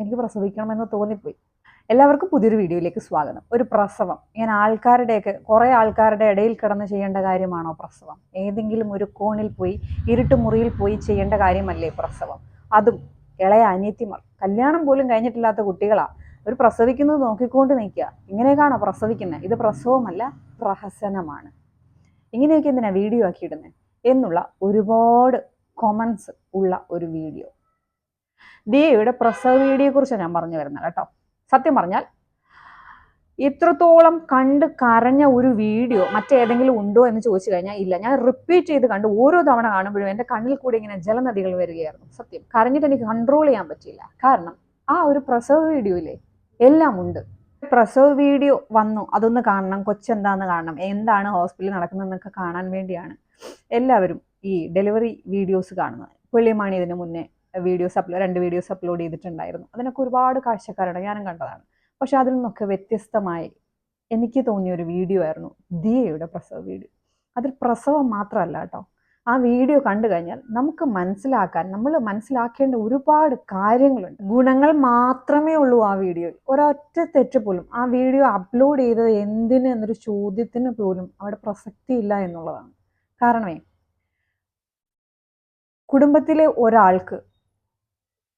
എനിക്ക് പ്രസവിക്കണമെന്ന് തോന്നിപ്പോയി. എല്ലാവർക്കും പുതിയൊരു വീഡിയോയിലേക്ക് സ്വാഗതം. ഒരു പ്രസവം. ഇങ്ങനെ ആൾക്കാരുടെയൊക്കെ കുറേ ആൾക്കാരുടെ ഇടയിൽ കിടന്ന് ചെയ്യേണ്ട കാര്യമാണോ പ്രസവം? ഏതെങ്കിലും ഒരു കോണിൽ പോയി ഇരുട്ട് മുറിയിൽ പോയി ചെയ്യേണ്ട കാര്യമല്ലേ പ്രസവം? അതും ഇളയ അനിയത്തിമാർ. കല്യാണം പോലും കഴിഞ്ഞിട്ടില്ലാത്ത കുട്ടികളാ. ഒരു പ്രസവിക്കുന്നത് നോക്കിക്കൊണ്ട് നിൽക്കുക. ഇങ്ങനെയൊക്കെയാണോ പ്രസവിക്കുന്നത്? ഇത് പ്രസവമല്ല പ്രഹസനമാണ്. ഇങ്ങനെയൊക്കെ എന്തിനാണ് വീഡിയോ ആക്കിയിടുന്നത് എന്നുള്ള ഒരുപാട് കൊമൻസ് ഉള്ള ഒരു വീഡിയോ. ദിയയുടെ പ്രസവ വീഡിയോയെ കുറിച്ച് ഞാൻ പറഞ്ഞു വരുന്നത് കേട്ടോ. സത്യം പറഞ്ഞാൽ ഇത്രത്തോളം കണ്ട് കരഞ്ഞ ഒരു വീഡിയോ മറ്റേതെങ്കിലും ഉണ്ടോ എന്ന് ചോദിച്ചു കഴിഞ്ഞാൽ ഇല്ല. ഞാൻ റിപ്പീറ്റ് ചെയ്ത് കണ്ട് ഓരോ തവണ കാണുമ്പോഴും എന്റെ കണ്ണിൽ കൂടി ഇങ്ങനെ ജലനദികൾ വരികയായിരുന്നു. സത്യം. കരഞ്ഞിട്ട് എനിക്ക് കൺട്രോൾ ചെയ്യാൻ പറ്റിയില്ല. കാരണം ആ ഒരു പ്രസവ വീഡിയോയിലെ എല്ലാം ഉണ്ട്. പ്രസവ വീഡിയോ വന്നു. അതൊന്ന് കാണണം. കൊച്ചെന്താന്ന് കാണണം. എന്താണ് ഹോസ്പിറ്റലിൽ നടക്കുന്നതെന്നൊക്കെ കാണാൻ വേണ്ടിയാണ് എല്ലാവരും ഈ ഡെലിവറി വീഡിയോസ് കാണുന്നത്. പുള്ളിമാണി ഇതിന് മുന്നേ വീഡിയോസ് അപ്ലോഡ് രണ്ട് വീഡിയോസ് അപ്ലോഡ് ചെയ്തിട്ടുണ്ടായിരുന്നു. അതിനൊക്കെ ഒരുപാട് കാഴ്ചക്കാരുടെ ഞാനും കണ്ടതാണ്. പക്ഷെ അതിൽ നിന്നൊക്കെ വ്യത്യസ്തമായി എനിക്ക് തോന്നിയ ഒരു വീഡിയോ ആയിരുന്നു ദിയയുടെ പ്രസവ വീഡിയോ അതിൽ പ്രസവം മാത്രമല്ല കേട്ടോ. ആ വീഡിയോ കണ്ടു കഴിഞ്ഞാൽ നമുക്ക് മനസ്സിലാക്കാൻ നമ്മൾ മനസ്സിലാക്കേണ്ട ഒരുപാട് കാര്യങ്ങളുണ്ട്. ഗുണങ്ങൾ മാത്രമേ ഉള്ളൂ ആ വീഡിയോയിൽ ഒരൊറ്റ തെറ്റ് പോലും ആ വീഡിയോ അപ്ലോഡ് ചെയ്തത് എന്തിന് എന്നൊരു ചോദ്യത്തിന് പോലും അവിടെ പ്രസക്തിയില്ല എന്നുള്ളതാണ്. കാരണമേ കുടുംബത്തിലെ ഒരാൾക്ക്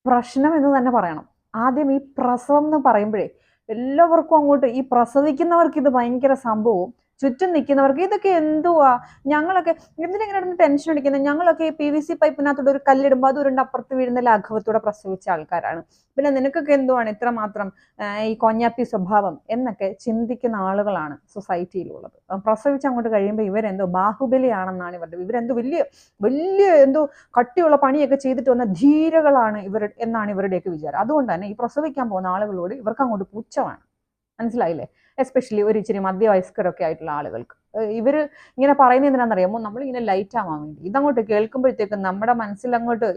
പ്രശ്നം എന്ന് തന്നെ പറയണം. ആദ്യം ഈ പ്രസവം എന്ന് പറയുമ്പോഴേ എല്ലാവർക്കും അങ്ങോട്ട് ഈ പ്രസവിക്കുന്നവർക്ക് ഇത് ഭയങ്കര സംഭവവും ചുറ്റും നിൽക്കുന്നവർക്ക് ഇതൊക്കെ എന്തുവാ? ഞങ്ങളൊക്കെ എന്തിനെങ്ങനെ ടെൻഷൻ അടിക്കുന്നത് ഞങ്ങളൊക്കെ ഈ പി വി സി പൈപ്പിനകത്തോടെ ഒരു കല്ലിടുമ്പോൾ അത് ഉരുണ്ട് അപ്പുറത്ത് വീഴുന്ന ലാഘവത്തോടെ പ്രസവിച്ച ആൾക്കാരാണ്. പിന്നെ നിനക്കൊക്കെ എന്തുവാണ് ഇത്രമാത്രം ഈ കൊഞ്ഞാപ്പി സ്വഭാവം എന്നൊക്കെ ചിന്തിക്കുന്ന ആളുകളാണ് സൊസൈറ്റിയിലുള്ളത് പ്രസവിച്ച് അങ്ങോട്ട് കഴിയുമ്പോൾ ഇവരെന്തോ ബാഹുബലിയാണെന്നാണ് ഇവരുടെ ഇവരെന്തോ വലിയ വലിയ എന്തോ കട്ടിയുള്ള പണിയൊക്കെ ചെയ്തിട്ട് വന്ന ധീരകളാണ് ഇവർ എന്നാണ് ഇവരുടെയൊക്കെ വിചാരം. അതുകൊണ്ട് തന്നെ ഈ പ്രസവിക്കാൻ പോകുന്ന ആളുകളോട് ഇവർക്ക് അങ്ങോട്ട് പുച്ഛമാണ്. മനസ്സിലായില്ലേ? എസ്പെഷ്യലി ഒരു ഇച്ചിരി മധ്യവയസ്കരൊക്കെ ആയിട്ടുള്ള ആളുകൾക്ക്. ഇവർ ഇങ്ങനെ പറയുന്നത് എന്തിനാണെന്നറിയാമോ? നമ്മളിങ്ങനെ ലൈറ്റ് ആവാൻ വേണ്ടി. ഇതങ്ങോട്ട് കേൾക്കുമ്പോഴത്തേക്കും നമ്മുടെ മനസ്സിൽ അങ്ങോട്ട്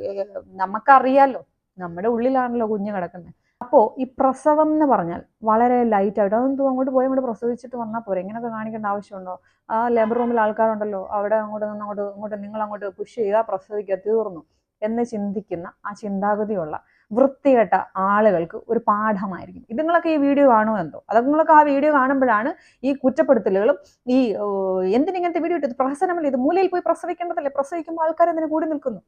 നമുക്കറിയാലോ നമ്മുടെ ഉള്ളിലാണല്ലോ കുഞ്ഞ് കിടക്കുന്നത് അപ്പോൾ ഈ പ്രസവം എന്ന് പറഞ്ഞാൽ വളരെ ലൈറ്റ് ആയിട്ട് അതൊന്നും അങ്ങോട്ട് പോയി അങ്ങോട്ട് പ്രസവിച്ചിട്ട് വന്നാൽ പോരെ. ഇങ്ങനെയൊക്കെ കാണിക്കേണ്ട ആവശ്യമുണ്ടോ? ആ ലേബർ റൂമിൽ ആൾക്കാരുണ്ടല്ലോ അവിടെ അങ്ങോട്ട് നിന്ന് അങ്ങോട്ട് അങ്ങോട്ട് നിങ്ങൾ അങ്ങോട്ട് പുഷ് ചെയ്യുക പ്രസവിക്കുക തീർന്നു എന്ന് ചിന്തിക്കുന്ന ആ ചിന്താഗതിയുള്ള വൃത്തികെട്ട ആളുകൾക്ക് ഒരു പാഠമായിരിക്കും. ഇത് നിങ്ങളൊക്കെ ഈ വീഡിയോ കാണുമോ എന്തോ? അത് നിങ്ങളൊക്കെ ആ വീഡിയോ കാണുമ്പോഴാണ് ഈ കുറ്റപ്പെടുത്തലുകളും ഈ എന്തിനിങ്ങനത്തെ വീഡിയോ ഇട്ടത്? പ്രഹസനമല്ല ഇത്? മൂലയിൽ പോയി പ്രസവിക്കേണ്ടതല്ലേ? പ്രസവിക്കുമ്പോൾ ആൾക്കാർ എന്തിനു കൂടി നിൽക്കുന്നു?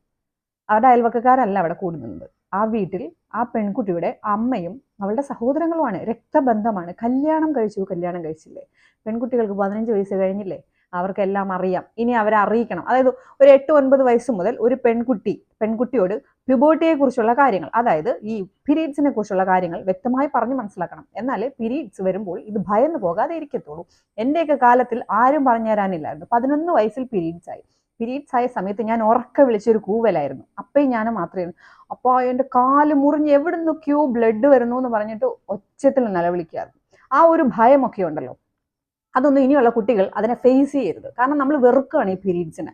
അവരുടെ അയൽവക്കക്കാരല്ല അവിടെ കൂടി നിന്നത്. ആ വീട്ടിൽ ആ പെൺകുട്ടിയുടെ അമ്മയും അവളുടെ സഹോദരങ്ങളുമാണ്. രക്തബന്ധമാണ്. കല്യാണം കഴിച്ചു. കല്യാണം കഴിച്ചില്ലേ? പെൺകുട്ടികൾക്ക് പതിനഞ്ച് വയസ്സ് കഴിഞ്ഞില്ലേ? അവർക്കെല്ലാം അറിയാം. ഇനി അവരെ അറിയിക്കണം. അതായത് ഒരു എട്ട് ഒൻപത് വയസ്സ് മുതൽ ഒരു പെൺകുട്ടി പെൺകുട്ടിയോട് പ്യുബോട്ടിയെ കുറിച്ചുള്ള കാര്യങ്ങൾ. അതായത് ഈ പീരീഡ്സിനെ കുറിച്ചുള്ള കാര്യങ്ങൾ വ്യക്തമായി പറഞ്ഞ് മനസ്സിലാക്കണം. എന്നാലേ പിരീഡ്സ് വരുമ്പോൾ ഇത് ഭയന്ന് പോകാതെ ഇരിക്കത്തുള്ളൂ. എന്റെയൊക്കെ കാലത്തിൽ ആരും പറഞ്ഞു തരാനില്ലായിരുന്നു. പതിനൊന്ന് വയസ്സിൽ പിരീഡ്സ് ആയി. പിരീഡ്സ് ആയ സമയത്ത് ഞാൻ ഉറക്ക വിളിച്ചൊരു കൂവലായിരുന്നു. അപ്പയും ഞാൻ മാത്രമേ അപ്പോൾ എന്റെ കാൽ മുറിഞ്ഞ് എവിടെ നിന്നൊക്കെയോ ബ്ലഡ് വരുന്നു എന്ന് പറഞ്ഞിട്ട് ഒച്ചത്തിൽ നിലവിളിക്കായിരുന്നു ആ ഒരു ഭയമൊക്കെ ഉണ്ടല്ലോ. അതൊന്നും ഇനിയുള്ള കുട്ടികൾ അതിനെ ഫേസ് ചെയ്യരുത്. കാരണം നമ്മൾ വെറുക്കുകയാണ് ഈ പീരീഡ്സിനെ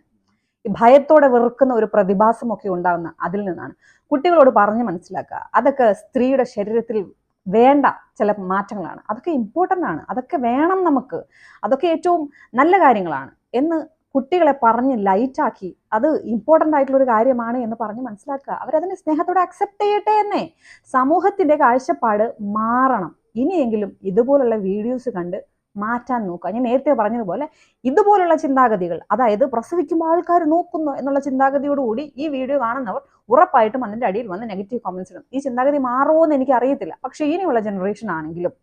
ഭയത്തോടെ വെറുക്കുന്ന ഒരു പ്രതിഭാസമൊക്കെ ഉണ്ടാകുന്ന അതിൽ നിന്നാണ്. കുട്ടികളോട് പറഞ്ഞ് മനസ്സിലാക്കുക. അതൊക്കെ സ്ത്രീയുടെ ശരീരത്തിൽ വേണ്ട ചില മാറ്റങ്ങളാണ്. അതൊക്കെ ഇമ്പോർട്ടന്റ് ആണ്. അതൊക്കെ വേണം നമുക്ക്. അതൊക്കെ ഏറ്റവും നല്ല കാര്യങ്ങളാണ് എന്ന് കുട്ടികളെ പറഞ്ഞ് ലൈറ്റാക്കി അത് ഇമ്പോർട്ടന്റ് ആയിട്ടുള്ള ഒരു കാര്യമാണ് എന്ന് പറഞ്ഞ് മനസ്സിലാക്കുക. അവരതിനെ സ്നേഹത്തോടെ അക്സെപ്റ്റ് ചെയ്യട്ടെ എന്നേ. സമൂഹത്തിന്റെ കാഴ്ചപ്പാട് മാറണം. ഇനിയെങ്കിലും ഇതുപോലുള്ള വീഡിയോസ് കണ്ട് മാറ്റാൻ നോക്കുക. ഞാൻ നേരത്തെ പറഞ്ഞതുപോലെ ഇതുപോലുള്ള ചിന്താഗതികൾ അതായത് പ്രസവിക്കുമ്പോൾ ആൾക്കാർ നോക്കുന്നു എന്നുള്ള ചിന്താഗതിയോടുകൂടി ഈ വീഡിയോ കാണുന്നവർ ഉറപ്പായിട്ടും അതിന്റെ അടിയിൽ വന്ന് നെഗറ്റീവ് കമൻസ് ഇടും. ഈ ചിന്താഗതി മാറുമോ എന്ന് എനിക്ക് അറിയത്തില്ല. പക്ഷേ ഇനിയുള്ള ജനറേഷൻ ആണെങ്കിലും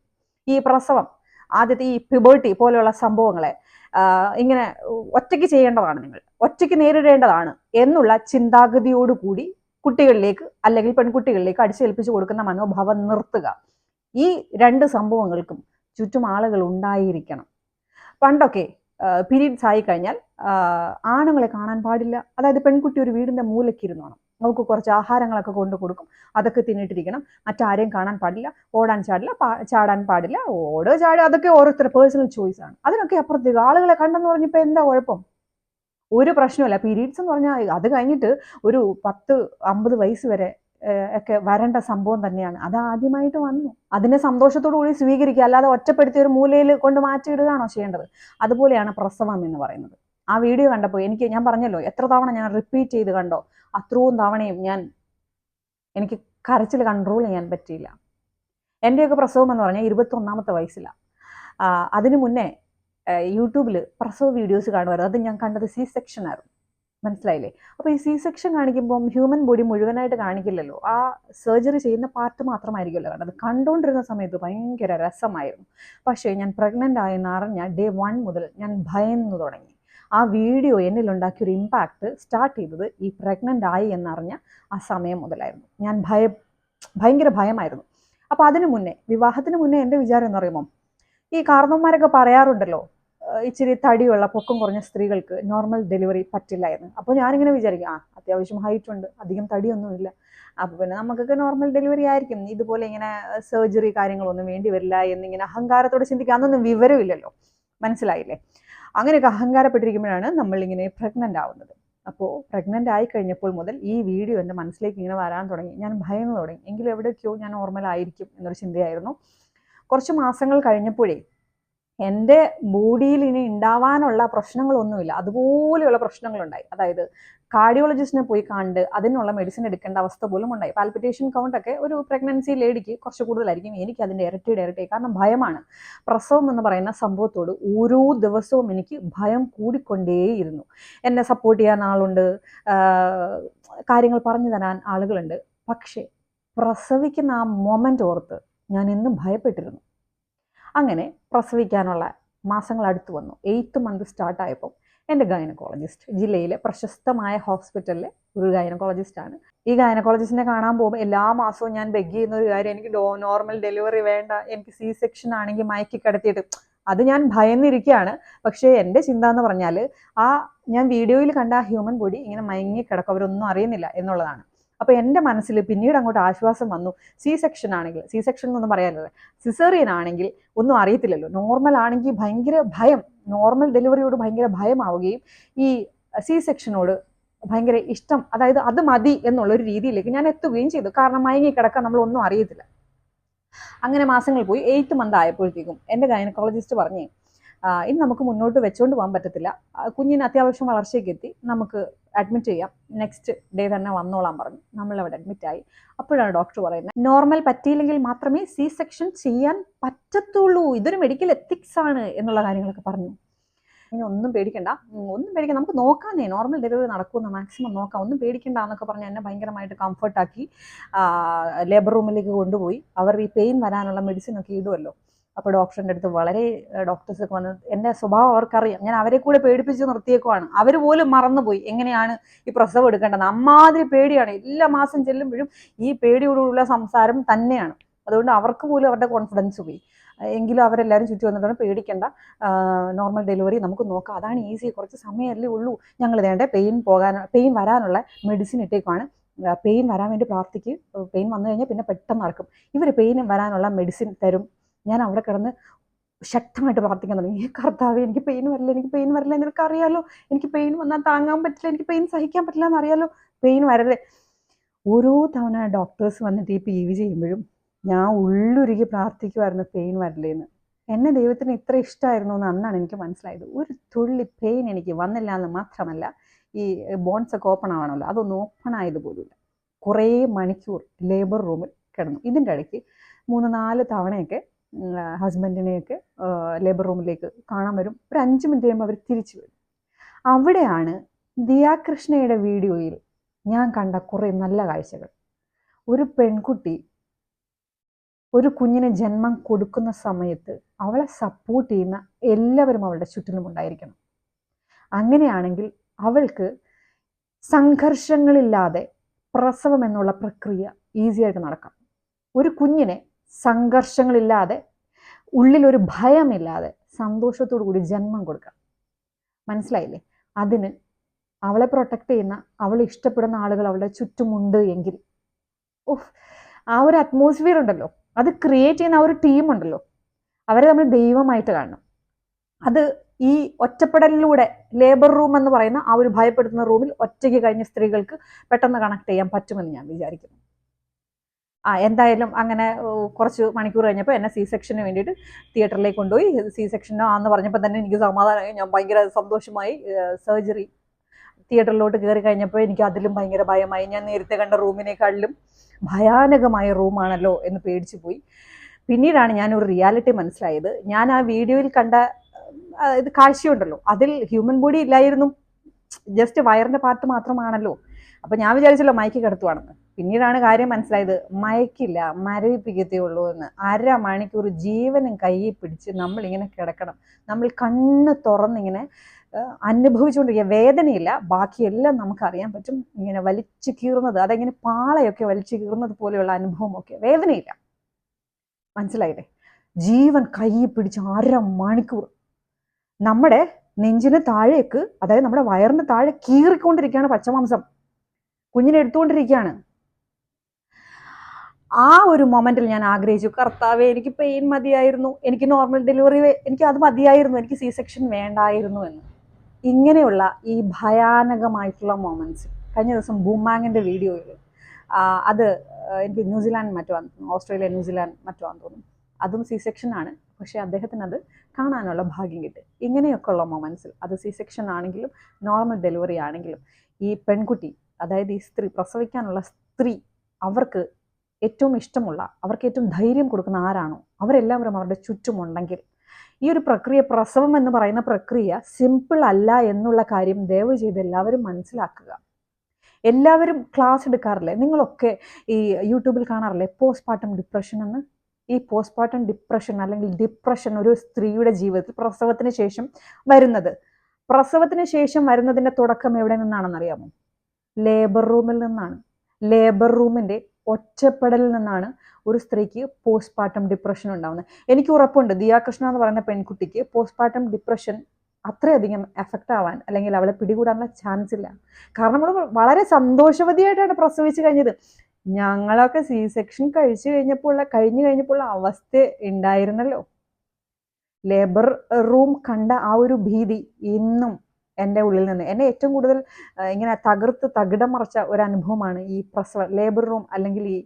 ഈ പ്രസവം ആദ്യത്തെ ഈ പ്യുബേർട്ടി പോലെയുള്ള സംഭവങ്ങളെ ഇങ്ങനെ ഒറ്റയ്ക്ക് ചെയ്യേണ്ടതാണ് നിങ്ങൾ. ഒറ്റയ്ക്ക് നേരിടേണ്ടതാണ് എന്നുള്ള ചിന്താഗതിയോടുകൂടി കുട്ടികളിലേക്ക് അല്ലെങ്കിൽ പെൺകുട്ടികളിലേക്ക് അടിച്ചേൽപ്പിച്ചു കൊടുക്കുന്ന മനോഭാവം നിർത്തുക. ഈ രണ്ട് സംഭവങ്ങൾക്കും ചുറ്റും ആളുകൾ ഉണ്ടായിരിക്കണം. പണ്ടൊക്കെ പീരീഡ്സ് ആയി കഴിഞ്ഞാൽ ആണുങ്ങളെ കാണാൻ പാടില്ല. അതായത് പെൺകുട്ടി ഒരു വീടിന്റെ മൂലക്കിരുന്നോണം നമുക്ക് കുറച്ച് ആഹാരങ്ങളൊക്കെ കൊണ്ടു കൊടുക്കും. അതൊക്കെ തിന്നിട്ടിരിക്കണം. മറ്റാരെയും കാണാൻ പാടില്ല. ഓടാൻ ചാടില്ല. ചാടാൻ പാടില്ല. ഓട് ചാടുക അതൊക്കെ ഓരോരുത്തരുടെ പേഴ്സണൽ ചോയ്സ് ആണ് അതിനൊക്കെ അപ്പുറത്തേക്ക് ആളുകളെ കണ്ടെന്ന് പറഞ്ഞപ്പോൾ എന്താ കുഴപ്പം? ഒരു പ്രശ്നമല്ല പീരീഡ്സ് എന്ന് പറഞ്ഞാൽ അത് കഴിഞ്ഞിട്ട് ഒരു പത്ത് അമ്പത് വയസ്സ് വരെ ഒക്കെ വരേണ്ട സംഭവം തന്നെയാണ്. അത് ആദ്യമായിട്ട് വന്നു. അതിനെ സന്തോഷത്തോടു കൂടി സ്വീകരിക്കുക. അല്ലാതെ ഒറ്റപ്പെടുത്തി ഒരു മൂലയിൽ കൊണ്ട് മാറ്റിയിടുകയാണോ ചെയ്യേണ്ടത്? അതുപോലെയാണ് പ്രസവം എന്ന് പറയുന്നത്. ആ വീഡിയോ കണ്ടപ്പോൾ എനിക്ക് ഞാൻ പറഞ്ഞല്ലോ എത്ര തവണ ഞാൻ റിപ്പീറ്റ് ചെയ്ത് കണ്ടോ അത്രയും തവണയും ഞാൻ എനിക്ക് കരച്ചിൽ കൺട്രോൾ ചെയ്യാൻ പറ്റിയില്ല. എന്റെയൊക്കെ പ്രസവം എന്ന് പറഞ്ഞാൽ ഇരുപത്തൊന്നാമത്തെ വയസ്സിലാണ് അതിനു മുന്നേ യൂട്യൂബിൽ പ്രസവ വീഡിയോസ് കാണുമായിരുന്നു. അത് ഞാൻ കണ്ടത് സി സെക്ഷൻ ആയിരുന്നു. മനസ്സിലായില്ലേ? അപ്പോൾ ഈ സി സെക്ഷൻ കാണിക്കുമ്പം ഹ്യൂമൻ ബോഡി മുഴുവനായിട്ട് കാണിക്കില്ലല്ലോ. ആ സർജറി ചെയ്യുന്ന പാർട്ട് മാത്രമായിരിക്കുമല്ലോ കണ്ടത്. കണ്ടുകൊണ്ടിരുന്ന സമയത്ത് ഭയങ്കര രസമായിരുന്നു. പക്ഷേ ഞാൻ പ്രഗ്നന്റ് ആയെന്ന് അറിഞ്ഞ ഡേ വൺ മുതൽ ഞാൻ ഭയന്നു തുടങ്ങി. ആ വീഡിയോ എന്നിലുണ്ടാക്കിയ ഒരു ഇമ്പാക്റ്റ് സ്റ്റാർട്ട് ചെയ്തത് ഈ പ്രഗ്നന്റ് ആയി എന്നറിഞ്ഞ ആ സമയം മുതലായിരുന്നു. ഞാൻ ഭയ ഭയങ്കര ഭയമായിരുന്നു. അപ്പോൾ അതിനു മുന്നേ വിവാഹത്തിന് മുന്നേ എന്റെ വിചാരം എന്ന് പറയുമ്പോൾ ഈ കാർന്നവന്മാരൊക്കെ പറയാറുണ്ടല്ലോ ഇച്ചിരി തടിയുള്ള പൊക്കം കുറഞ്ഞ സ്ത്രീകൾക്ക് നോർമൽ ഡെലിവറി പറ്റില്ല എന്ന്. അപ്പോൾ ഞാനിങ്ങനെ വിചാരിക്കും ആ അത്യാവശ്യം ഹൈറ്റ് ഉണ്ട് അധികം തടിയൊന്നുമില്ല. അപ്പോൾ പിന്നെ നമുക്കൊക്കെ നോർമൽ ഡെലിവറി ആയിരിക്കും. ഇതുപോലെ ഇങ്ങനെ സർജറി കാര്യങ്ങളൊന്നും വേണ്ടി വരില്ല എന്നിങ്ങനെ അഹങ്കാരത്തോടെ ചിന്തിക്കുക അതൊന്നും വിവരമില്ലല്ലോ. മനസ്സിലായില്ലേ? അങ്ങനെയൊക്കെ അഹങ്കാരപ്പെട്ടിരിക്കുമ്പോഴാണ് നമ്മളിങ്ങനെ പ്രഗ്നന്റ് ആവുന്നത്. അപ്പോൾ പ്രഗ്നന്റ് ആയി കഴിഞ്ഞപ്പോൾ മുതൽ ഈ വീഡിയോ എന്റെ മനസ്സിലേക്ക് ഇങ്ങനെ വരാൻ തുടങ്ങി. ഞാൻ ഭയന്ന് തുടങ്ങി. എങ്കിലും എവിടെയൊക്കെയോ ഞാൻ നോർമൽ ആയിരിക്കും എന്നൊരു ചിന്തയായിരുന്നു. കുറച്ച് മാസങ്ങൾ കഴിഞ്ഞപ്പോഴേ എന്റെ ബോഡിയിൽ ഇനി ഉണ്ടാവാനുള്ള പ്രശ്നങ്ങളൊന്നുമില്ല. അതുപോലെയുള്ള പ്രശ്നങ്ങളുണ്ടായി. അതായത് കാർഡിയോളജിസ്റ്റിനെ പോയി കണ്ട് അതിനുള്ള മെഡിസിൻ എടുക്കേണ്ട അവസ്ഥ പോലും ഉണ്ടായി. പാൽപിറ്റേഷൻ കൗണ്ടൊക്കെ ഒരു പ്രഗ്നൻസി ലേഡിക്ക് കുറച്ച് കൂടുതലായിരിക്കും. എനിക്ക് അതിന്റെ ഇരട്ടിയുടെ ഇരട്ടി. കാരണം ഭയമാണ്. പ്രസവം എന്ന് പറയുന്ന സംഭവത്തോട് ഓരോ ദിവസവും എനിക്ക് ഭയം കൂടിക്കൊണ്ടേയിരുന്നു. എന്നെ സപ്പോർട്ട് ചെയ്യാൻ ആളുണ്ട്. കാര്യങ്ങൾ പറഞ്ഞു തരാൻ ആളുകളുണ്ട്. പക്ഷേ പ്രസവിക്കുന്ന ആ മൊമെന്റ് ഓർത്ത് ഞാൻ എന്നും ഭയപ്പെട്ടിരുന്നു. അങ്ങനെ പ്രസവിക്കാനുള്ള മാസങ്ങൾ അടുത്തു വന്നു. എയ്ത്ത് മന്ത് സ്റ്റാർട്ടായപ്പോൾ എന്റെ ഗൈനക്കോളജിസ്റ്റ് ജില്ലയിലെ പ്രശസ്തമായ ഹോസ്പിറ്റലിലെ ഒരു ഗൈനക്കോളജിസ്റ്റാണ് ഈ ഗൈനക്കോളജിസ്റ്റിനെ കാണാൻ പോകുമ്പോൾ എല്ലാ മാസവും ഞാൻ ബെഗ് ചെയ്യുന്ന ഒരു കാര്യം എനിക്ക് ഡോ നോർമൽ ഡെലിവറി വേണ്ട എനിക്ക് സി സെക്ഷൻ ആണെങ്കിൽ മയക്കി കിടത്തിയിട്ട് അത് ഞാൻ ഭയന്നിരിക്കുകയാണ്. പക്ഷേ എന്റെ ചിന്ത എന്ന് പറഞ്ഞാൽ ആ ഞാൻ വീഡിയോയിൽ കണ്ട ആ ഹ്യൂമൻ ബോഡി ഇങ്ങനെ മയങ്ങി കിടക്കും. അവരൊന്നും അറിയുന്നില്ല എന്നുള്ളതാണ്. അപ്പോൾ എന്റെ മനസ്സിൽ പിന്നീട് അങ്ങോട്ട് ആശ്വാസം വന്നു. സി സെക്ഷൻ ആണെങ്കിൽ സി സെക്ഷൻ എന്നൊന്നും പറയാനില്ല. സിസേറിയൻ ആണെങ്കിൽ ഒന്നും അറിയത്തില്ലല്ലോ. നോർമൽ ആണെങ്കിൽ ഭയങ്കര ഭയം. നോർമൽ ഡെലിവറിയോട് ഭയങ്കര ഭയമാവുകയും ഈ സി സെക്ഷനോട് ഭയങ്കര ഇഷ്ടം. അതായത് അത് മതി എന്നുള്ള ഒരു രീതിയിലേക്ക് ഞാൻ എത്തുകയും ചെയ്തു. കാരണം മയങ്ങി കിടക്കാൻ നമ്മൾ ഒന്നും അറിയത്തില്ല. അങ്ങനെ മാസങ്ങൾ പോയി. എയ്ത്ത് മന്ത് ആയപ്പോഴത്തേക്കും എന്റെ ഗൈനക്കോളജിസ്റ്റ് പറഞ്ഞേ "ആ, ഇനി നമുക്ക് മുന്നോട്ട് വെച്ചുകൊണ്ട് പോകാൻ പറ്റത്തില്ല. കുഞ്ഞിന് അത്യാവശ്യം വളർച്ചയ്ക്ക് എത്തി. നമുക്ക് അഡ്മിറ്റ് ചെയ്യാം. നെക്സ്റ്റ് ഡേ തന്നെ വന്നോളാൻ പറഞ്ഞു. നമ്മളവിടെ അഡ്മിറ്റ് ആയി. അപ്പോഴാണ് ഡോക്ടർ പറയുന്നത് നോർമൽ പറ്റിയില്ലെങ്കിൽ മാത്രമേ സി സെക്ഷൻ ചെയ്യാൻ പറ്റത്തുള്ളൂ. ഇതൊരു മെഡിക്കൽ എത്തിക്സ് ആണ് എന്നുള്ള കാര്യങ്ങളൊക്കെ പറഞ്ഞു. ഇനി ഒന്നും പേടിക്കണ്ട. ഒന്നും പേടിക്കണ്ട. നമുക്ക് നോക്കാന്നേ. നോർമൽ ഡെലിവറി നടക്കുമെന്ന് മാക്സിമം നോക്കാം. ഒന്നും പേടിക്കണ്ട എന്നൊക്കെ പറഞ്ഞ് എന്നെ ഭയങ്കരമായിട്ട് കംഫർട്ടാക്കി ലേബർ റൂമിലേക്ക് കൊണ്ടുപോയി. അവർ ഈ പെയിൻ വരാനുള്ള മെഡിസിൻ ഒക്കെ ഇടുമല്ലോ അപ്പോൾ ഡോക്ടറിന്റെ അടുത്ത് വളരെ ഡോക്ടേഴ്സ് ഒക്കെ വന്ന് എന്റെ സ്വഭാവം അവർക്കറിയാം. ഞാൻ അവരെ കൂടെ പേടിപ്പിച്ച് നിർത്തിയേക്കുവാണ്. അവർ പോലും മറന്നുപോയി എങ്ങനെയാണ് ഈ പ്രസവം എടുക്കേണ്ടത്. അമ്മാതിരി പേടിയാണ്. എല്ലാ മാസം ചെല്ലുമ്പോഴും ഈ പേടിയോടുള്ള സംസാരം തന്നെയാണ്. അതുകൊണ്ട് അവർക്ക് പോലും അവരുടെ കോൺഫിഡൻസ് പോയി. എങ്കിലും അവരെല്ലാവരും ചുറ്റി വന്നിട്ടാണ് പേടിക്കേണ്ട. നോർമൽ ഡെലിവറി നമുക്ക് നോക്കാം. അതാണ് ഈസി കുറച്ച് സമയമല്ലേ ഉള്ളൂ. ഞങ്ങൾ വേണ്ട പെയിൻ പോകാൻ പെയിൻ വരാനുള്ള മെഡിസിൻ ഇട്ടേക്കുവാണ്. പെയിൻ വരാൻ വേണ്ടി പ്രാർത്ഥിക്കും. പെയിൻ വന്നു കഴിഞ്ഞാൽ പിന്നെ പെട്ടെന്ന് നടക്കും. ഇവർ പെയിൻ വരാനുള്ള മെഡിസിൻ തരും. ഞാൻ അവിടെ കിടന്ന് ശക്തമായിട്ട് പ്രാർത്ഥിക്കാൻ തുടങ്ങി. ഈ കർത്താവേ എനിക്ക് പെയിൻ വരില്ല എനിക്ക് പെയിൻ വരില്ല. നിനക്ക് അറിയാലോ എനിക്ക് പെയിൻ വന്നാൽ താങ്ങാൻ പറ്റില്ല എനിക്ക് പെയിൻ സഹിക്കാൻ പറ്റില്ല എന്നറിയാലോ? പെയിൻ വരരുത്. ഓരോ തവണ ഡോക്ടേഴ്സ് വന്നിട്ട് ഈ പി വി ചെയ്യുമ്പോഴും ഞാൻ ഉള്ളുരുകി പ്രാർത്ഥിക്കുമായിരുന്നു പെയിൻ വരില്ലേന്ന്. എന്നെ ദൈവത്തിന് ഇത്ര ഇഷ്ടമായിരുന്നു എന്ന് അന്നാണ് എനിക്ക് മനസ്സിലായത്. ഒരു തുള്ളി പെയിൻ എനിക്ക് വന്നില്ല എന്ന് മാത്രമല്ല ഈ ബോൺസ് ഒക്കെ ഓപ്പൺ ആവണമല്ലോ അതൊന്നും ഓപ്പൺ ആയത് പോലുമില്ല കുറേ മണിക്കൂർ ലേബർ റൂമിൽ കിടന്നു. ഇതിന്റെ ഇടയ്ക്ക് മൂന്ന് നാല് തവണയൊക്കെ ഹസ്ബൻഡിനെയൊക്കെ ലേബർ റൂമിലേക്ക് കാണാൻ വരും. ഒരു അഞ്ച് മിനിറ്റ് കഴിയുമ്പോൾ അവർ തിരിച്ചു വരും. അവിടെയാണ് ദിയാകൃഷ്ണയുടെ വീഡിയോയിൽ ഞാൻ കണ്ട കുറേ നല്ല കാഴ്ചകൾ. ഒരു പെൺകുട്ടി ഒരു കുഞ്ഞിന് ജന്മം കൊടുക്കുന്ന സമയത്ത് അവളെ സപ്പോർട്ട് ചെയ്യുന്ന എല്ലാവരും അവളുടെ ചുറ്റിലും ഉണ്ടായിരിക്കണം. അങ്ങനെയാണെങ്കിൽ അവൾക്ക് സംഘർഷങ്ങളില്ലാതെ പ്രസവം എന്നുള്ള പ്രക്രിയ ഈസിയായിട്ട് നടക്കാം. ഒരു കുഞ്ഞിനെ സംഘർഷങ്ങളില്ലാതെ ഉള്ളിലൊരു ഭയമില്ലാതെ സന്തോഷത്തോടു കൂടി ജന്മം കൊടുക്കാം മനസ്സിലായില്ലേ? അതിന് അവളെ പ്രൊട്ടക്റ്റ് ചെയ്യുന്ന അവളെ ഇഷ്ടപ്പെടുന്ന ആളുകൾ അവളുടെ ചുറ്റുമുണ്ട് എങ്കിൽ. ഓഹ് ആ ഒരു അറ്റ്മോസ്ഫിയർ ഉണ്ടല്ലോ. അത് ക്രിയേറ്റ് ചെയ്യുന്ന ആ ഒരു ടീം ഉണ്ടല്ലോ. അവരെ നമ്മൾ ദൈവമായിട്ട് കാണണം. അത് ഈ ഒറ്റപ്പെടലിലൂടെ ലേബർ റൂം എന്ന് പറയുന്ന ആ ഒരു ഭയപ്പെടുത്തുന്ന റൂമിൽ ഒറ്റയ്ക്ക് കഴിഞ്ഞ സ്ത്രീകൾക്ക് പെട്ടെന്ന് കണക്ട് ചെയ്യാൻ പറ്റുമെന്ന് ഞാൻ വിചാരിക്കുന്നു. ആ എന്തായാലും അങ്ങനെ കുറച്ച് മണിക്കൂർ കഴിഞ്ഞപ്പോൾ എന്നെ സി സെക്ഷന് വേണ്ടിയിട്ട് തിയേറ്ററിലേക്ക് കൊണ്ടുപോയി. സി സെക്ഷനോ ആന്ന് പറഞ്ഞപ്പോൾ തന്നെ എനിക്ക് സമാധാനമായി ഞാൻ ഭയങ്കര സന്തോഷമായി സർജറി തിയേറ്ററിലോട്ട് കയറി കഴിഞ്ഞപ്പോൾ എനിക്ക് അതിലും ഭയങ്കര ഭയമായി. ഞാൻ നേരത്തെ കണ്ട റൂമിനേക്കാളിലും ഭയാനകമായ റൂമാണല്ലോ എന്ന് പേടിച്ചു പോയി. പിന്നീടാണ് ഞാൻ ഒരു റിയാലിറ്റി മനസ്സിലായത്. ഞാൻ ആ വീഡിയോയിൽ കണ്ട ഇത് കാഴ്ചയുണ്ടല്ലോ. അതിൽ ഹ്യൂമൻ ബോഡി ഇല്ലായിരുന്നു. ജസ്റ്റ് വയറിന്റെ പാർട്ട് മാത്രമാണല്ലോ. അപ്പം ഞാൻ വിചാരിച്ചല്ലോ മയക്കി കിടത്തുവാണെന്ന്. പിന്നീടാണ് കാര്യം മനസ്സിലായത്. മയക്കില്ല മരവിപ്പിക്കത്തേ ഉള്ളൂ എന്ന്. അര മണിക്കൂർ ജീവനും കയ്യിൽ പിടിച്ച് നമ്മളിങ്ങനെ കിടക്കണം. നമ്മൾ കണ്ണ് തുറന്നിങ്ങനെ അനുഭവിച്ചുകൊണ്ടിരിക്കുക. വേദനയില്ല ബാക്കിയെല്ലാം നമുക്കറിയാൻ പറ്റും. ഇങ്ങനെ വലിച്ചു കീറുന്നത് അതെങ്ങനെ പാളയൊക്കെ വലിച്ചു കീറുന്നത് പോലെയുള്ള അനുഭവമൊക്കെ. വേദനയില്ല. മനസ്സിലായില്ലേ? ജീവൻ കയ്യിൽ പിടിച്ച് അര മണിക്കൂർ നമ്മുടെ നെഞ്ചിന് താഴേക്ക് അതായത് നമ്മുടെ വയറിന് താഴെ കീറിക്കൊണ്ടിരിക്കുകയാണ് പച്ചമാംസം. കുഞ്ഞിനെ എടുത്തുകൊണ്ടിരിക്കുകയാണ്. ആ ഒരു മൊമെന്റിൽ ഞാൻ ആഗ്രഹിച്ചു. കർത്താവെ എനിക്ക് പെയിൻ മതിയായിരുന്നു. എനിക്ക് നോർമൽ ഡെലിവറി എനിക്ക് അത് മതിയായിരുന്നു. എനിക്ക് സി സെക്ഷൻ വേണ്ടായിരുന്നു എന്ന്. ഇങ്ങനെയുള്ള ഈ ഭയാനകമായിട്ടുള്ള മൊമെന്റ്സ് കഴിഞ്ഞ ദിവസം ബൂമാങ്ങിന്റെ വീഡിയോയിൽ അത് എനിക്ക് ന്യൂസിലാൻഡ് മറ്റോ തോന്നുന്നു. ഓസ്ട്രേലിയ ന്യൂസിലാൻഡ് മറ്റോ തോന്നുന്നു. അതും സി സെക്ഷൻ ആണ്. പക്ഷെ അദ്ദേഹത്തിന് അത് കാണാനുള്ള ഭാഗ്യം കിട്ടി. ഇങ്ങനെയൊക്കെ ഉള്ള മൊമെന്റ്സിൽ അത് സി സെക്ഷൻ ആണെങ്കിലും നോർമൽ ഡെലിവറി ആണെങ്കിലും ഈ പെൺകുട്ടി അതായത് ഈ സ്ത്രീ പ്രസവിക്കാനുള്ള സ്ത്രീ അവർക്ക് ഏറ്റവും ഇഷ്ടമുള്ള അവർക്ക് ഏറ്റവും ധൈര്യം കൊടുക്കുന്ന ആരാണോ അവരെല്ലാവരും അവരുടെ ചുറ്റുമുണ്ടെങ്കിൽ ഈ ഒരു പ്രക്രിയ പ്രസവം എന്ന് പറയുന്ന പ്രക്രിയ സിമ്പിൾ അല്ല എന്നുള്ള കാര്യം ദയവ് ചെയ്ത് എല്ലാവരും മനസ്സിലാക്കുക. എല്ലാവരും ക്ലാസ് എടുക്കാറില്ലേ? നിങ്ങളൊക്കെ ഈ യൂട്യൂബിൽ കാണാറില്ലേ? പോസ്റ്റ് പാർട്ടം ഡിപ്രഷൻ എന്ന്? ഈ പോസ്റ്റ് പാർട്ടം ഡിപ്രഷൻ അല്ലെങ്കിൽ ഡിപ്രഷൻ ഒരു സ്ത്രീയുടെ ജീവിതത്തിൽ പ്രസവത്തിന് ശേഷം വരുന്നത്. പ്രസവത്തിന് ശേഷം വരുന്നതിന്റെ തുടക്കം എവിടെ നിന്നാണെന്ന് അറിയാമോ ലേബർ റൂമിൽ നിന്നാണ്. ലേബർ റൂമിന്റെ ഒറ്റപ്പെടലിൽ നിന്നാണ് ഒരു സ്ത്രീക്ക് പോസ്റ്റ് പാർട്ടം ഡിപ്രഷൻ ഉണ്ടാവുന്നത്. എനിക്ക് ഉറപ്പുണ്ട്. ദിയാകൃഷ്ണ എന്ന് പറയുന്ന പെൺകുട്ടിക്ക് പോസ്റ്റ് പാർട്ടം ഡിപ്രഷൻ അത്രയധികം എഫക്റ്റ് ആവാൻ അല്ലെങ്കിൽ അവളെ പിടികൂടാനുള്ള ചാൻസ് ഇല്ല. കാരണം അവൾ വളരെ സന്തോഷവതിയായിട്ടാണ് പ്രസവിച്ചു കഴിഞ്ഞത്. ഞങ്ങളൊക്കെ സി സെക്ഷൻ കഴിച്ചു കഴിഞ്ഞപ്പോൾ ഉള്ള കഴിഞ്ഞു കഴിഞ്ഞപ്പോൾ ഉള്ള അവസ്ഥ ഉണ്ടായിരുന്നല്ലോ. ലേബർ റൂം കണ്ട ആ ഒരു ഭീതി ഇന്നും എന്റെ ഉള്ളിൽ നിന്ന്. എന്നെ ഏറ്റവും കൂടുതൽ ഇങ്ങനെ തകർത്ത് തകിടം മറിച്ച ഒരു അനുഭവമാണ് ഈ പ്രസവ ലേബർ റൂം അല്ലെങ്കിൽ ഈ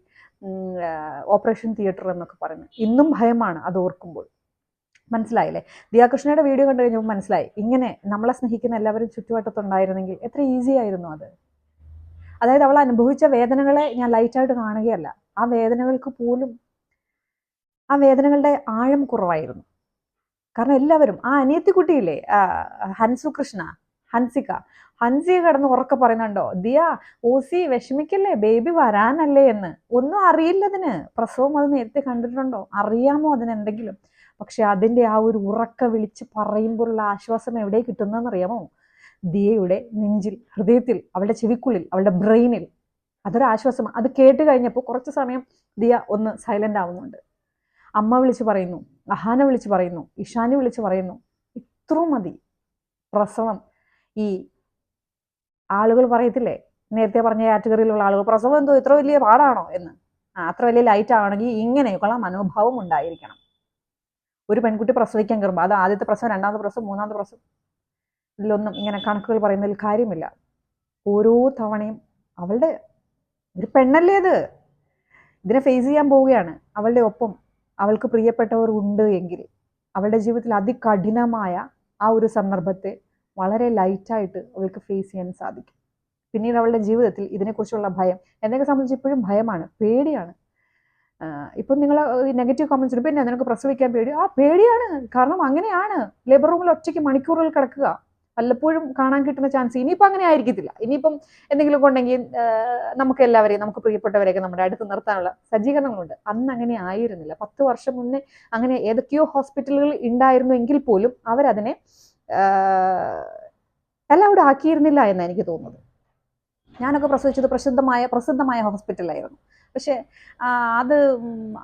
ഓപ്പറേഷൻ തിയേറ്റർ എന്നൊക്കെ പറയുന്നത്. ഇന്നും ഭയമാണ് അത് ഓർക്കുമ്പോൾ. മനസ്സിലായില്ലേ? ദിയാകൃഷ്ണയുടെ വീഡിയോ കണ്ടു കഴിഞ്ഞപ്പോൾ മനസ്സിലായി. ഇങ്ങനെ നമ്മളെ സ്നേഹിക്കുന്ന എല്ലാവരും ചുറ്റുവട്ടത്തുണ്ടായിരുന്നെങ്കിൽ എത്ര ഈസി ആയിരുന്നു അത്. അതായത് അവൾ അനുഭവിച്ച വേദനകളെ ഞാൻ ലൈറ്റായിട്ട് കാണുകയല്ല. ആ വേദനകൾക്ക് പോലും ആ വേദനകളുടെ ആഴം കുറവായിരുന്നു. കാരണം എല്ലാവരും ആ അനിയത്തിക്കുട്ടിയില്ലേ കുട്ടിയില്ലേ ഹൻസു കൃഷ്ണ ഹൻസിക. ഹൻസിക കിടന്ന് ഉറക്കെ പറയുന്നുണ്ടോ ദിയ ഓസി വിഷമിക്കല്ലേ? ബേബി വരാനല്ലേ എന്ന്. ഒന്നും അറിയില്ല അതിന്. പ്രസവം അത് നേരത്തെ കണ്ടിട്ടുണ്ടോ? അറിയാമോ അതിനെന്തെങ്കിലും പക്ഷെ അതിന്റെ ആ ഒരു ഉറക്ക വിളിച്ച് പറയുമ്പോഴുള്ള ആശ്വാസം എവിടെ കിട്ടുന്നതെന്ന് അറിയാമോ? ദിയയുടെ നെഞ്ചിൽ ഹൃദയത്തിൽ അവളുടെ ചെവിക്കുള്ളിൽ അവളുടെ ബ്രെയിനിൽ. അതൊരു ആശ്വാസം. അത് കേട്ട് കഴിഞ്ഞപ്പോൾ കുറച്ച് സമയം ദിയ ഒന്ന് സൈലന്റ് ആവുന്നുണ്ട്. അമ്മ വിളിച്ച് പറയുന്നു അഹാന വിളിച്ച് പറയുന്നു ഇഷാനി വിളിച്ച് പറയുന്നു ഇത്രയും മതി. പ്രസവം ഈ ആളുകൾ പറയത്തില്ലേ? നേരത്തെ പറഞ്ഞ കാറ്റഗറിയിലുള്ള ആളുകൾ പ്രസവം എന്തോ ഇത്ര വലിയ പാടാണോ? എന്ന്. അത്ര വലിയ ലൈറ്റ് ആണെങ്കിൽ ഇങ്ങനെയൊക്കെയുള്ള മനോഭാവം ഉണ്ടായിരിക്കണം. ഒരു പെൺകുട്ടി പ്രസവിക്കാൻ കയറുമ്പോൾ അത് ആദ്യത്തെ പ്രസവം രണ്ടാമത്തെ പ്രസവം മൂന്നാമത്തെ പ്രസവം ഇതിലൊന്നും ഇങ്ങനെ കണക്കുകൾ പറയുന്നതിൽ കാര്യമില്ല. ഓരോ തവണയും അവളുടെ ഒരു പെണ്ണല്ലേ അത്? ഇതിനെ ഫേസ് ചെയ്യാൻ പോവുകയാണ്. അവളുടെ ഒപ്പം അവൾക്ക് പ്രിയപ്പെട്ടവർ ഉണ്ട് എങ്കിൽ അവളുടെ ജീവിതത്തിൽ അതികഠിനമായ ആ ഒരു സന്ദർഭത്തെ വളരെ ലൈറ്റായിട്ട് അവൾക്ക് ഫേസ് ചെയ്യാൻ സാധിക്കും. പിന്നീട് അവളുടെ ജീവിതത്തിൽ ഇതിനെക്കുറിച്ചുള്ള ഭയം എന്നെയൊക്കെ സംബന്ധിച്ച് ഇപ്പോഴും ഭയമാണ് പേടിയാണ്. ഇപ്പം നിങ്ങൾ നെഗറ്റീവ് കമൻസ് പിന്നെ നിനക്ക് പ്രസവിക്കാൻ പേടി. ആ പേടിയാണ്. കാരണം അങ്ങനെയാണ്. ലേബർ റൂമിൽ ഒറ്റയ്ക്ക് മണിക്കൂറുകൾ കിടക്കുക. വല്ലപ്പോഴും കാണാൻ കിട്ടുന്ന ചാൻസ് ഇനിയിപ്പോൾ അങ്ങനെ ആയിരിക്കത്തില്ല. ഇനിയിപ്പം എന്തെങ്കിലും ഉണ്ടെങ്കിൽ നമുക്ക് എല്ലാവരെയും നമുക്ക് പ്രിയപ്പെട്ടവരെയൊക്കെ നമ്മുടെ അടുത്ത് നിർത്താനുള്ള സജ്ജീകരണങ്ങളുണ്ട്. അന്ന് അങ്ങനെ ആയിരുന്നില്ല. പത്ത് വർഷം മുന്നേ അങ്ങനെ ഏതൊക്കെയോ ഹോസ്പിറ്റലുകൾ ഉണ്ടായിരുന്നു എങ്കിൽ പോലും അവരതിനെ അലൗഡ് ആക്കിയിരുന്നില്ല എന്ന് എനിക്ക് തോന്നുന്നത് ഞാനൊക്കെ പ്രസവിച്ചത് പ്രസിദ്ധമായ പ്രസിദ്ധമായ ഹോസ്പിറ്റലായിരുന്നു പക്ഷേ അത്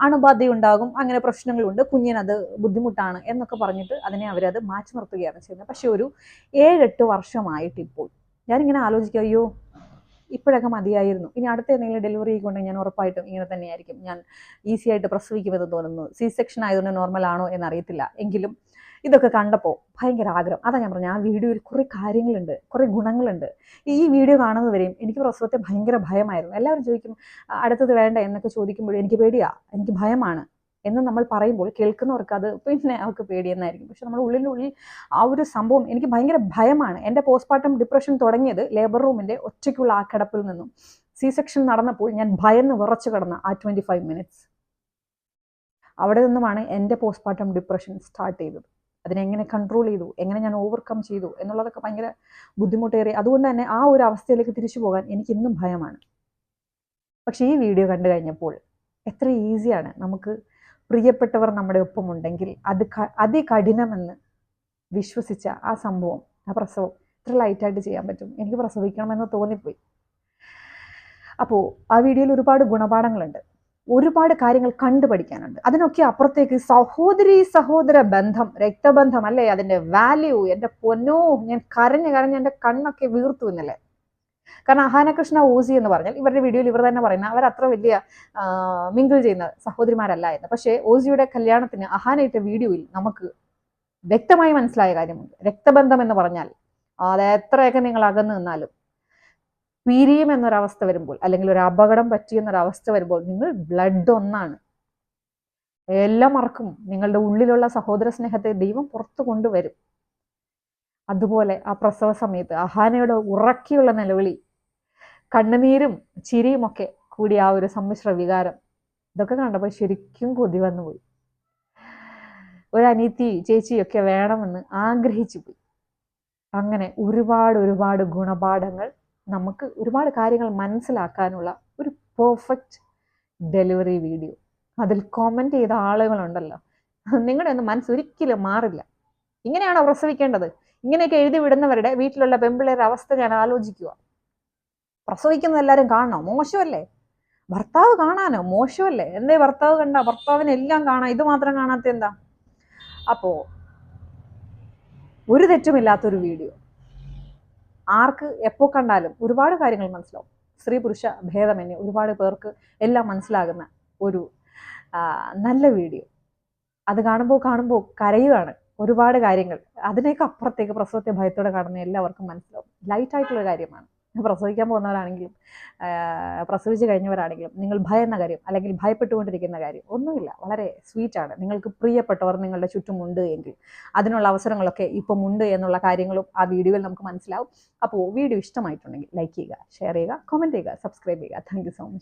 അണുബാധ ഉണ്ടാകും അങ്ങനെ പ്രശ്നങ്ങളുണ്ട് കുഞ്ഞിനത് ബുദ്ധിമുട്ടാണ് എന്നൊക്കെ പറഞ്ഞിട്ട് അതിനെ അവരത് മാറ്റി നിർത്തുകയാണ് ചെയ്യുന്നത്. പക്ഷേ ഒരു ഏഴെട്ട് വർഷമായിട്ട് ഇപ്പോൾ ഞാനിങ്ങനെ ആലോചിക്കുക അയ്യോ ഇപ്പോഴൊക്കെ മതിയായിരുന്നു. ഇനി അടുത്ത എന്തെങ്കിലും ഡെലിവറി കൊണ്ടെങ്കിൽ ഞാൻ ഉറപ്പായിട്ടും ഇങ്ങനെ തന്നെയായിരിക്കും. ഞാൻ ഈസി ആയിട്ട് പ്രസവിക്കുമെന്ന് തോന്നുന്നു. സി സെക്ഷൻ ആയതുകൊണ്ട് നോർമൽ ആണോ എന്നറിയത്തില്ല. എങ്കിലും ഇതൊക്കെ കണ്ടപ്പോൾ ഭയങ്കര ആഗ്രഹം. അതാ ഞാൻ പറഞ്ഞു ആ വീഡിയോയിൽ കുറേ കാര്യങ്ങളുണ്ട് കുറേ ഗുണങ്ങളുണ്ട്. ഈ വീഡിയോ കാണുന്നവരെയും എനിക്ക് പ്രസവത്തെ ഭയങ്കര ഭയമായിരുന്നു. എല്ലാവരും ചോദിക്കും "ആ, അടുത്തത് വേണ്ട? എന്നൊക്കെ ചോദിക്കുമ്പോഴും എനിക്ക് പേടിയാ എനിക്ക് ഭയമാണ് എന്ന് നമ്മൾ പറയുമ്പോൾ കേൾക്കുന്നവർക്ക് അത് പിന്നെ അവർക്ക് പേടിയെന്നായിരിക്കും. പക്ഷെ നമ്മുടെ ഉള്ളിനുള്ളിൽ ആ ഒരു സംഭവം എനിക്ക് ഭയങ്കര ഭയമാണ്. എന്റെ പോസ്റ്റ്മോർട്ടം ഡിപ്രഷൻ തുടങ്ങിയത് ലേബർ റൂമിന്റെ ഒറ്റയ്ക്കുള്ള ആ കിടപ്പിൽ നിന്നും. സി സെക്ഷൻ നടന്നപ്പോൾ ഞാൻ ഭയന്ന് വിറച്ചു കിടന്ന ആ ട്വന്റി ഫൈവ് മിനിറ്റ്സ് അവിടെ നിന്നുമാണ് എന്റെ പോസ്റ്റ്മോർട്ടം ഡിപ്രഷൻ സ്റ്റാർട്ട് ചെയ്തത്. അതിനെങ്ങനെ കൺട്രോൾ ചെയ്തു? എങ്ങനെ ഞാൻ ഓവർകം ചെയ്തു? എന്നുള്ളതൊക്കെ ഭയങ്കര ബുദ്ധിമുട്ടേറി അതുകൊണ്ട് തന്നെ ആ ഒരു അവസ്ഥയിലേക്ക് തിരിച്ചു പോകാൻ എനിക്ക് ഇന്നും ഭയമാണ്. പക്ഷേ ഈ വീഡിയോ കണ്ടു കഴിഞ്ഞപ്പോൾ എത്ര ഈസിയാണ് നമുക്ക് പ്രിയപ്പെട്ടവർ നമ്മുടെ ഒപ്പം ഉണ്ടെങ്കിൽ അത് അതികഠിനമെന്ന് വിശ്വസിച്ച ആ സംഭവം ആ പ്രസവം ഇത്ര ലൈറ്റായിട്ട് ചെയ്യാൻ പറ്റും. എനിക്ക് പ്രസവിക്കണമെന്ന് തോന്നിപ്പോയി. അപ്പോൾ ആ വീഡിയോയിൽ ഒരുപാട് ഗുണപാഠങ്ങളുണ്ട്. ഒരുപാട് കാര്യങ്ങൾ കണ്ടുപഠിക്കാനുണ്ട് അതിനൊക്കെ അപ്പുറത്തേക്ക് സഹോദരി സഹോദര ബന്ധം രക്തബന്ധം അല്ലേ? അതിന്റെ വാല്യൂ എന്റെ പൊന്നോ ഞാൻ കരഞ്ഞ് കരഞ്ഞ് എന്റെ കണ്ണൊക്കെ വീർത്തു എന്നല്ലേ? കാരണം അഹാനകൃഷ്ണ ഓസി എന്ന് പറഞ്ഞാൽ ഇവരുടെ വീഡിയോയിൽ ഇവർ തന്നെ പറയുന്ന അവർ അത്ര വലിയ മിങ്കിൾ ചെയ്യുന്ന സഹോദരിമാരല്ല എന്ന്. പക്ഷേ ഓസിയുടെ കല്യാണത്തിന് അഹാനയിട്ട വീഡിയോയിൽ നമുക്ക് വ്യക്തമായി മനസ്സിലായ കാര്യമുണ്ട്. രക്തബന്ധം എന്ന് പറഞ്ഞാൽ അത് എത്രയൊക്കെ നിങ്ങൾ അകന്നു നിന്നാലും പിരിയും എന്നൊരവസ്ഥ വരുമ്പോൾ അല്ലെങ്കിൽ ഒരു അപകടം പറ്റിയെന്നൊരവസ്ഥ വരുമ്പോൾ നിങ്ങൾ ബ്ലഡ് ഒന്നാണ്. എല്ലാം മറക്കും നിങ്ങളുടെ ഉള്ളിലുള്ള സഹോദര സ്നേഹത്തെ ദൈവം പുറത്തു കൊണ്ടുവരും. അതുപോലെ ആ പ്രസവ സമയത്ത് അഹാനയുടെ ഉറക്കിയുള്ള നിലവിളി കണ്ണുനീരും ചിരിയും ഒക്കെ കൂടി ആ ഒരു സമ്മിശ്ര വികാരം ഇതൊക്കെ കണ്ടപ്പോൾ ശരിക്കും കൊതി വന്നുപോയി ഒരു അനീത്തി ചേച്ചിയൊക്കെ വേണമെന്ന് ആഗ്രഹിച്ചു പോയി. അങ്ങനെ ഒരുപാട് ഒരുപാട് ഗുണപാഠങ്ങൾ നമുക്ക് ഒരുപാട് കാര്യങ്ങൾ മനസ്സിലാക്കാനുള്ള ഒരു പെർഫെക്റ്റ് ഡെലിവറി വീഡിയോ അതിൽ കോമന്റ് ചെയ്ത ആളുകളുണ്ടല്ലോ. നിങ്ങളുടെ ഒന്നും മനസ്സൊരിക്കലും മാറില്ല. ഇങ്ങനെയാണോ പ്രസവിക്കേണ്ടത്? ഇങ്ങനെയൊക്കെ എഴുതി വിടുന്നവരുടെ വീട്ടിലുള്ള പെമ്പിള്ളേരുടെ അവസ്ഥ ഞാൻ ആലോചിക്കുക പ്രസവിക്കുന്ന എല്ലാവരും കാണണോ? മോശമല്ലേ? ഭർത്താവ് കാണാനോ? മോശമല്ലേ? എന്തേ ഭർത്താവ് കണ്ട? ഭർത്താവിനെ എല്ലാം കാണാം. ഇത് മാത്രം കാണാത്ത എന്താ? അപ്പോ ഒരു തെറ്റുമില്ലാത്തൊരു വീഡിയോ ആർക്ക് എപ്പോൾ കണ്ടാലും ഒരുപാട് കാര്യങ്ങൾ മനസ്സിലാവും. സ്ത്രീ പുരുഷ ഭേദമന്യേ ഒരുപാട് പേർക്ക് എല്ലാം മനസ്സിലാകുന്ന ഒരു നല്ല വീഡിയോ. അത് കാണുമ്പോൾ കാണുമ്പോൾ കരയുകയാണ് ഒരുപാട് കാര്യങ്ങൾ. അതിനേക്ക് അപ്പുറത്തേക്ക് പ്രസവത്തെ ഭയത്തോടെ കാണുന്ന എല്ലാവർക്കും മനസ്സിലാവും. ലൈറ്റ് ആയിട്ടുള്ള കാര്യമാണ്. പ്രസവിക്കാൻ പോകുന്നവരാണെങ്കിലും പ്രസവിച്ച് കഴിഞ്ഞവരാണെങ്കിലും നിങ്ങൾ ഭയന്ന കാര്യം അല്ലെങ്കിൽ ഭയപ്പെട്ടുകൊണ്ടിരിക്കുന്ന കാര്യം ഒന്നുമില്ല. വളരെ സ്വീറ്റാണ് നിങ്ങൾക്ക് പ്രിയപ്പെട്ടവർ നിങ്ങളുടെ ചുറ്റുമുണ്ട് എങ്കിൽ അതിനുള്ള അവസരങ്ങളൊക്കെ ഇപ്പം ഉണ്ട് എന്നുള്ള കാര്യങ്ങളും ആ വീഡിയോയിൽ നമുക്ക് മനസ്സിലാവും. അപ്പോൾ വീഡിയോ ഇഷ്ടമായിട്ടുണ്ടെങ്കിൽ ലൈക്ക് ചെയ്യുക ഷെയർ ചെയ്യുക കമന്റ് ചെയ്യുക സബ്സ്ക്രൈബ് ചെയ്യുക. Thank so much